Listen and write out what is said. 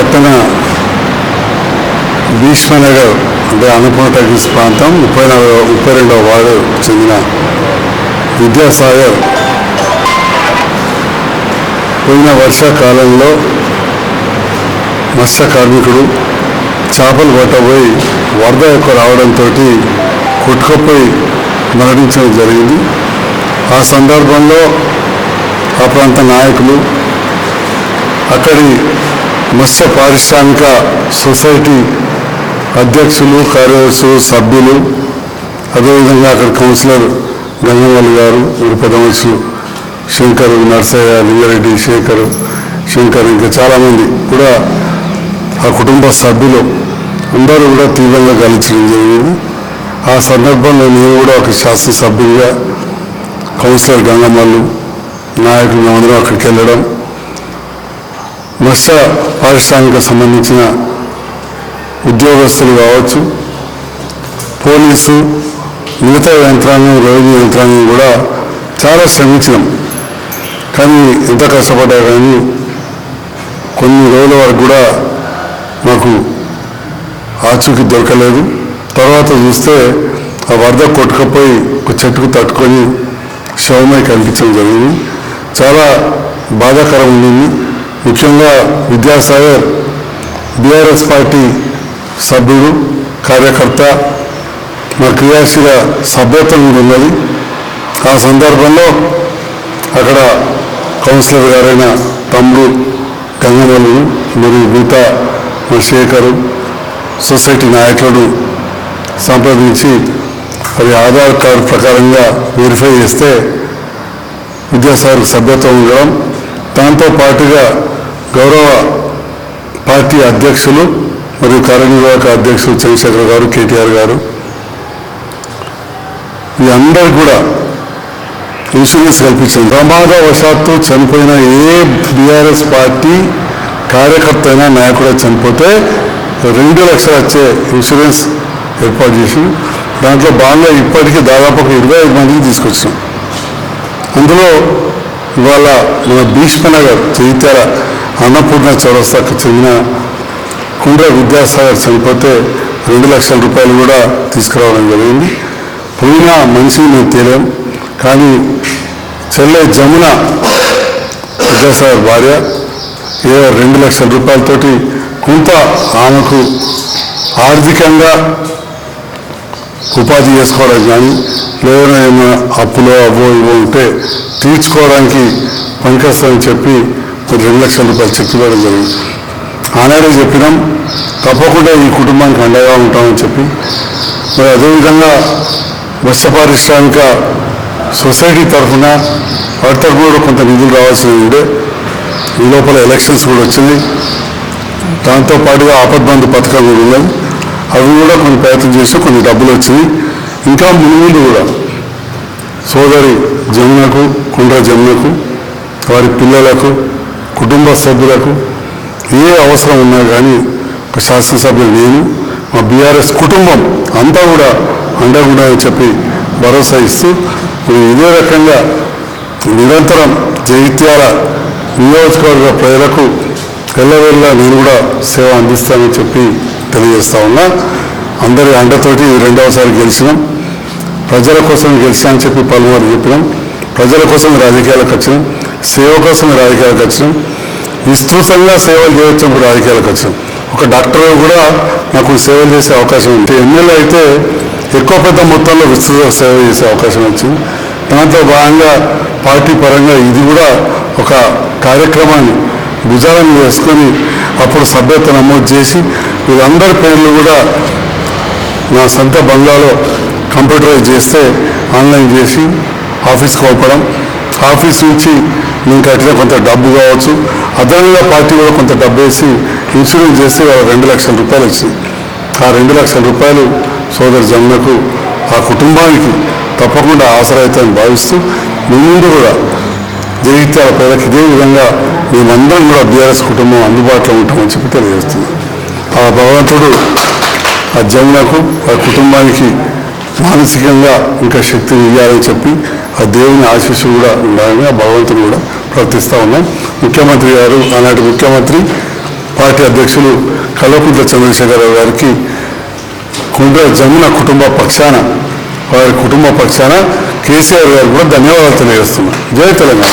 పట్టణ భీష్మనగర్ అంటే అన్నపూర్ణ టెక్నిక్స్ ప్రాంతం ముప్పై నాలుగు ముప్పై రెండవ వార్డు చెందిన విద్యాసాగర్. పోయిన వర్షాకాలంలో మత్స్య కార్మికుడు చేపలు పట్టబోయి వరద ఎక్కువ రావడంతో కొట్టుకుపోయి మరణించడం జరిగింది. ఆ సందర్భంలో ఆ ప్రాంత నాయకులు అక్కడి మత్స్య పారిశ్రామిక సొసైటీ అధ్యక్షులు కార్యదర్శులు సభ్యులు అదేవిధంగా అక్కడ కౌన్సిలర్ గంగవల్లి గారు వీరి శంకర్ నర్సయ్య లింగారెడ్డి శేఖర్ శంకర్ ఇంకా చాలామంది కూడా ఆ కుటుంబ సభ్యులు అందరూ కూడా తీవ్రంగా గలించడం జరిగింది. ఆ సందర్భంలో నేను కూడా ఒక శాసనసభ్యుడిగా కౌన్సిలర్ గంగమ్మలు నాయకులు అందరూ అక్కడికి వెళ్ళడం మత్స్య పారిశ్రామిక సంబంధించిన ఉద్యోగస్తులు కావచ్చు పోలీసు మిగతా యంత్రాంగం రెవెన్యూ యంత్రాంగం కూడా చాలా శ్రమించినాం. కానీ ఎంత కష్టపడ్డా కానీ కొన్ని రోజుల వరకు కూడా మాకు ఆచూకీ దొరకలేదు. తర్వాత చూస్తే ఆ వరద కొట్టుకపోయి ఒక చెట్టుకు తట్టుకొని శవమై కనిపించడం జరిగింది. చాలా బాధాకరం ఉండింది. ముఖ్యంగా విద్యాసాగర్ బీఆర్ఎస్ పార్టీ సభ్యుడు కార్యకర్త మా క్రియాశీల సభ్యత్వం కూడా ఉన్నది. ఆ సందర్భంలో అక్కడ కౌన్సిలర్ గారైన తమ్ముడు గంగమల్లు మరియు మిగతా మా శేఖరు సొసైటీ నాయకులను సంప్రదించి అది ఆధార్ కార్డు ప్రకారంగా వెరిఫై చేస్తే విద్యాసాగర్ సభ్యత్వం ఉండడం దాంతో పాటుగా గౌరవ పార్టీ అధ్యక్షులు మరియు కార్యనిర్వాహక అధ్యక్షులు చంద్రశేఖర్ గారు కేటీఆర్ గారు ఈ అందరు కూడా ఇన్సూరెన్స్ కల్పించింది ప్రమాదవశాత్తు చనిపోయిన ఏ బీఆర్ఎస్ పార్టీ కార్యకర్త అయినా నాయకుడు చనిపోతే రెండు లక్షలు వచ్చే ఇన్సూరెన్స్ ఏర్పాటు చేసి దాంట్లో బాగా ఇప్పటికీ దాదాపు ఒక ఇరవై ఐదు మందికి తీసుకొచ్చాం అందులో ఇవాళ మన భీష్మనగర్ చైత్యాల అన్నపూర్ణ చౌరస్తాకు చెందిన కుండ్ర విద్యాసాగర్ చనిపోతే రెండు లక్షల రూపాయలు కూడా తీసుకురావడం జరిగింది. పోయిన మనిషి మేము తెలియం కానీ చెల్లె జమున విద్యాసాగర్ భార్య ఏ రెండు లక్షల రూపాయలతోటి కొంత ఆమెకు ఆర్థికంగా ఉపాధి చేసుకోవడానికి కానీ లేదా ఏమైనా అప్పులో అవో ఇవో ఉంటే తీర్చుకోవడానికి పనికొస్తామని చెప్పి కొన్ని రెండు లక్షల రూపాయలు చెక్ ఇవ్వడం జరిగింది. ఆనాడే చెప్పినాం తప్పకుండా ఈ కుటుంబానికి అండగా ఉంటామని చెప్పి. మరి అదేవిధంగా మత్స్య పారిశ్రామిక సొసైటీ తరఫున వాటి తరఫున కూడా కొంత నిధులు రావాల్సింది ఉండే. ఈ లోపల ఎలక్షన్స్ కూడా వచ్చింది. దాంతో పాటుగా ఆపద్బంధు పథకం కూడా ఉన్నది. అవి కూడా కొన్ని ప్రయత్నం చేసి కొన్ని డబ్బులు వచ్చినాయి. ఇంకా ముందు కూడా సోదరి జమునకు కుండ్ర జమునకు వారి పిల్లలకు కుటుంబ సభ్యులకు ఏ అవసరం ఉన్నా కానీ ఒక శాసనసభ్యులు నేను మా బీఆర్ఎస్ కుటుంబం అంతా కూడా అండకుండా అని చెప్పి భరోసా ఇస్తూ ఇదే రకంగా నిరంతరం జగిత్యాల నియోజకవర్గ ప్రజలకు ఎల్లవెల్ల నేను కూడా సేవ అందిస్తానని చెప్పి తెలియజేస్తా ఉన్నా. అందరి అండతోటి రెండవసారి గెలిచినాం. ప్రజల కోసం గెలిచా అని చెప్పి పలుమారు చెప్పినాం. ప్రజల కోసం రాజకీయాలకు వచ్చినాం. సేవ కోసం రాజకీయాలకు వచ్చినాం. విస్తృతంగా సేవలు చేయొచ్చినప్పుడు రాజకీయాలకు వచ్చినాం. ఒక డాక్టర్ కూడా నాకు సేవలు చేసే అవకాశం ఉంది ఎమ్మెల్యే అయితే ఎక్కువ పెద్ద మొత్తంలో విస్తృత సేవ చేసే అవకాశం వచ్చింది. దాంతో భాగంగా పార్టీ పరంగా ఇది కూడా ఒక కార్యక్రమాన్ని భుజాలను వేసుకొని అప్పుడు సభ్యత నమోదు చేసి వీళ్ళందరి పేర్లు కూడా నా సొంత బంగ్లాలో కంప్యూటరైజ్ చేస్తే ఆన్లైన్ చేసి ఆఫీస్కి పంపడం. ఆఫీస్ నుంచి నేను కట్టిన కొంత డబ్బు కావచ్చు. అదనంగా పార్టీ కూడా కొంత డబ్బు వేసి ఇన్సూరెన్స్ చేస్తే వాళ్ళ రెండు లక్షల రూపాయలు వచ్చింది ఆ రెండు లక్షల రూపాయలు సోదరి జమునకు ఆ కుటుంబానికి తప్పకుండా ఆసరైతాన్ని భావిస్తూ ముందు కూడా జగిత్యాల పేదకి ఇదే విధంగా మేమందరం కూడా బీఆర్ఎస్ కుటుంబం అందుబాటులో ఉంటామని చెప్పి తెలియజేస్తుంది. ఆ భగవంతుడు ఆ జమునకు ఆ కుటుంబానికి మానసికంగా ఇంకా శక్తిని ఇవ్వాలని చెప్పి ఆ దేవుని ఆశీస్సు కూడా ఉండాలని ఆ భగవంతుని కూడా ప్రార్థిస్తూ ఉన్నాం. ముఖ్యమంత్రి గారు ఆనాటి ముఖ్యమంత్రి పార్టీ అధ్యక్షులు కల్వకుంట్ల చంద్రశేఖరరావు గారికి కుండ్ర జమున కుటుంబ పక్షాన వారి కుటుంబ పక్షాన కేసీఆర్ గారు కూడా ధన్యవాదాలు తెలియజేస్తున్నారు. జయ తెలంగాణ.